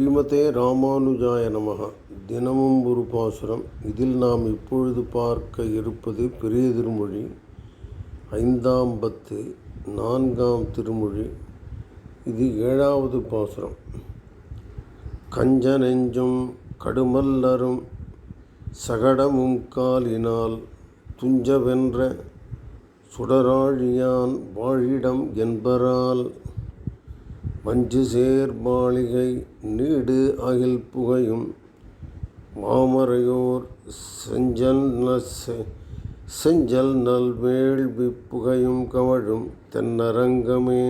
ஸ்ரீமதே ராமானுஜாய நமக. தினமும் ஒரு பாசுரம். இதில் நாம் இப்பொழுது பார்க்க இருப்பது பெரிய திருமொழி. ஐந்தாம் பத்து நான்காம் திருமொழி. இது ஏழாவது பாசுரம். கஞ்ச நெஞ்சும் கடுமல்லரும் சகடமும் காலினால் துஞ்சவென்ற சுடராழியான் வாழிடம் என்பரால் மஞ்சு சேர் மாளிகை நீடு அகில் புகையும் மாமரையோர் செஞ்சல் செஞ்சல் நல் வேள்வி புகையும் கவழும் தென்னரங்கமே.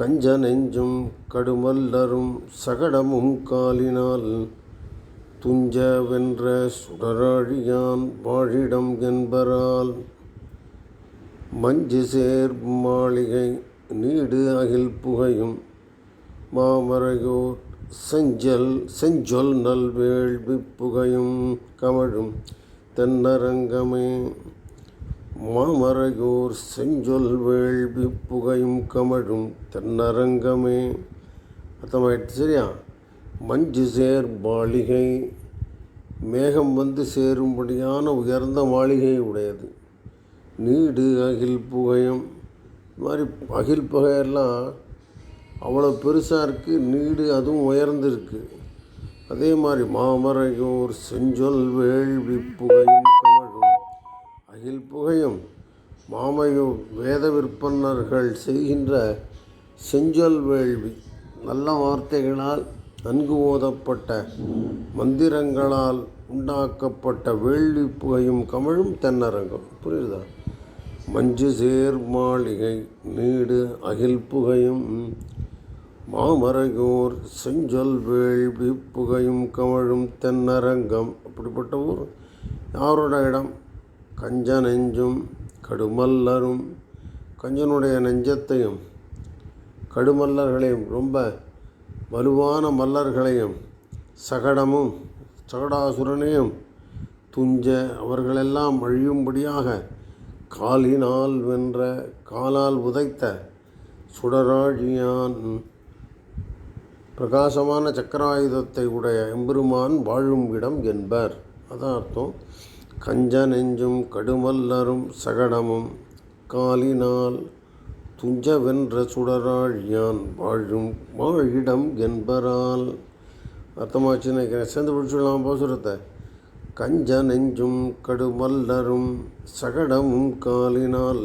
கஞ்ச நெஞ்சும் கடுமல்லரும் சகடமும் காலினால் துஞ்ச வென்ற சுடராழியான் வாழிடம் என்பரால் மஞ்சு சேர் மாளிகை நீடு அகில் புகையும் மாமரையோர் செஞ்சல் செஞ்சொல் நல்வேள்வி புகையும் கமழும் தென்னரங்கமே. மாமரையோர் செஞ்சொல் வேள்வி புகையும் கமழும் தென்னரங்கமே. அர்த்தமாயிடுச்சு சரியா? மஞ்சு சேர் மாளிகை மேகம் வந்து சேரும்படியான உயர்ந்த மாளிகை உடையது நீடு அகில் புகையும் இது மாதிரி அகில் புகையெல்லாம் அவ்வளோ பெருசாக இருக்குது நீடு அதுவும் உயர்ந்திருக்கு. அதே மாதிரி மாமரையோர் செஞ்சொல் வேள்வி புகையும் கமழும் அகில் புகையும் மாமையோ வேத விற்பனர்கள் செய்கின்ற செஞ்சொல் வேள்வி நல்ல வார்த்தைகளால் நன்கு ஓதப்பட்ட மந்திரங்களால் உண்டாக்கப்பட்ட வேள்வி புகையும் கமழும் தென்னரங்கம். புரியுதா? மஞ்சு சேர் மாளிகை நீடு அகில் புகையும் மாமரையோர் செஞ்சொல் வேள்வி புகையும் கமழும் தென்னரங்கம். அப்படிப்பட்ட ஊர். யாரோட இடம்? கஞ்ச நெஞ்சும் கடுமல்லரும். கஞ்சனுடைய நெஞ்சத்தையும் கடுமல்லர்களையும் ரொம்ப வலுவான மல்லர்களையும் சகடமும் சகடாசுரனையும் துஞ்ச அவர்களெல்லாம் அழியும்படியாக காலினால் வென்ற காலால் உதைத்த சுடராழியான் பிரகாசமான சக்கராயுதத்தை உடைய எம்பெருமான் வாழும் இடம் என்பர். அதான் அர்த்தம். கஞ்ச நெஞ்சும் கடுமல்லரும் சகடமும் காலினால் துஞ்ச வென்ற சுடராழியான் வாழும் வாழிடம் என்பரால். அர்த்தமாச்சு நினைக்கிறேன். சேர்ந்து பிடிச்சிடலாம் பாசுரத்தை கஞ்ச நெஞ்சும் கடுமல்லரும் சகடமும் காலினால்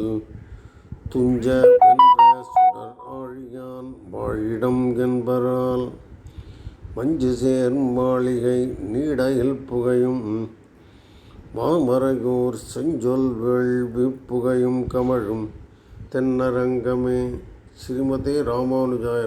துஞ்ச வென்ற சுடர் ஆழியான் வாழிடம் என்பரால் மஞ்சு சேர் மாளிகை நீடையில் புகையும் மாமரகூர் செஞ்சொல் வேள்வி புகையும் கமழும் தென்னரங்கமே. ஸ்ரீமதே ராமானுஜாய